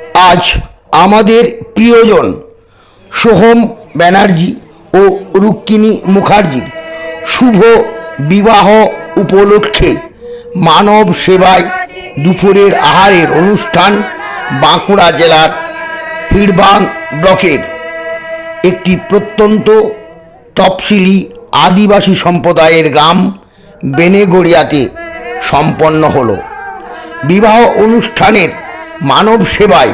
আজ আমাদের প্রিয়জন সোহম ব্যানার্জি ও রুক্মিণী মুখার্জির শুভ বিবাহ উপলক্ষে মানব সেবায় দুপুরের আহারের অনুষ্ঠান বাঁকুড়া জেলার হিড়বান ব্লকের একটি প্রত্যন্ত তফসিলি আদিবাসী সম্প্রদায়ের গ্রাম বেনেগড়িয়াতে সম্পন্ন হলো। বিবাহ অনুষ্ঠানের মানব সেবায়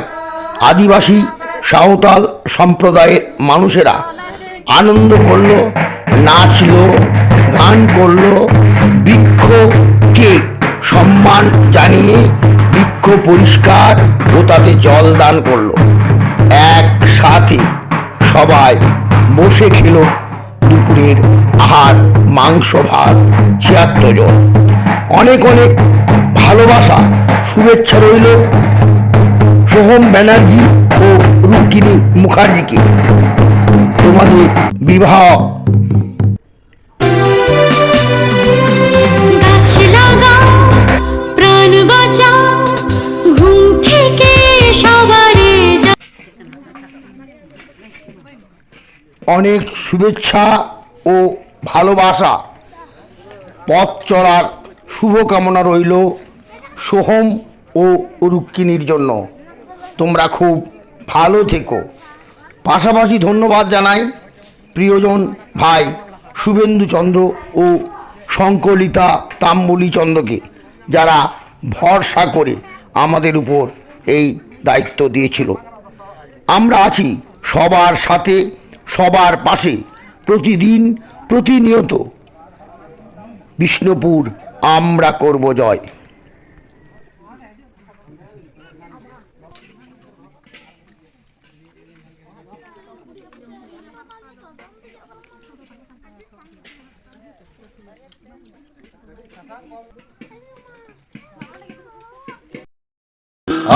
আদিবাসী, সাঁওতাল সম্প্রদায়ের মানুষেরা আনন্দ করল, নাচলো, গান করল বৃক্ষকে সম্মান জানিয়ে বৃক্ষ পরিষ্কার ও তাতে জল দান করল। একসাথে সবাই বসে খেল দুপুরের আহার মাংস ভাত, ছিয়াত্তর জন। অনেক অনেক ভালোবাসা শুভেচ্ছা রইল সোহম ব্যানার্জি ও রুক্মিণী মুখার্জিকে। তোমাদের বিবাহ। অনেক শুভেচ্ছা ও ভালোবাসা। পথ চলার শুভকামনা রইল সোহম ও রুক্মিণীর জন্য। তোমরা খুব ভালো থেকো। পাশাপাশি ধন্যবাদ জানাই প্রিয়জন ভাই শুভেন্দু চন্দ্র ও শঙ্কলিতা তাম্বুলি চন্দ্রকে যারা ভরসা করে আমাদের উপর এই দায়িত্ব দিয়েছিল। আমরা আছি সবার সাথে, সবার পাশে প্রতিদিন প্রতিনিয়ত। বিষ্ণুপুর, আমরা করব জয়।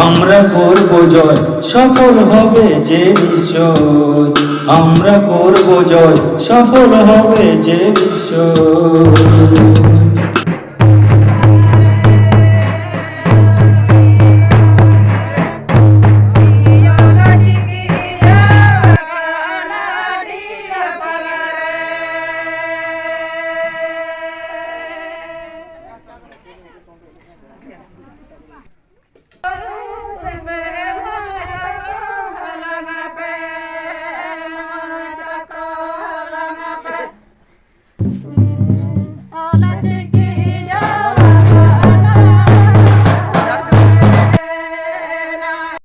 আমরা করব জয় সফল হবে যে নিশ্চয় আমরা করব জয় সফল হবে যে নিশ্চয়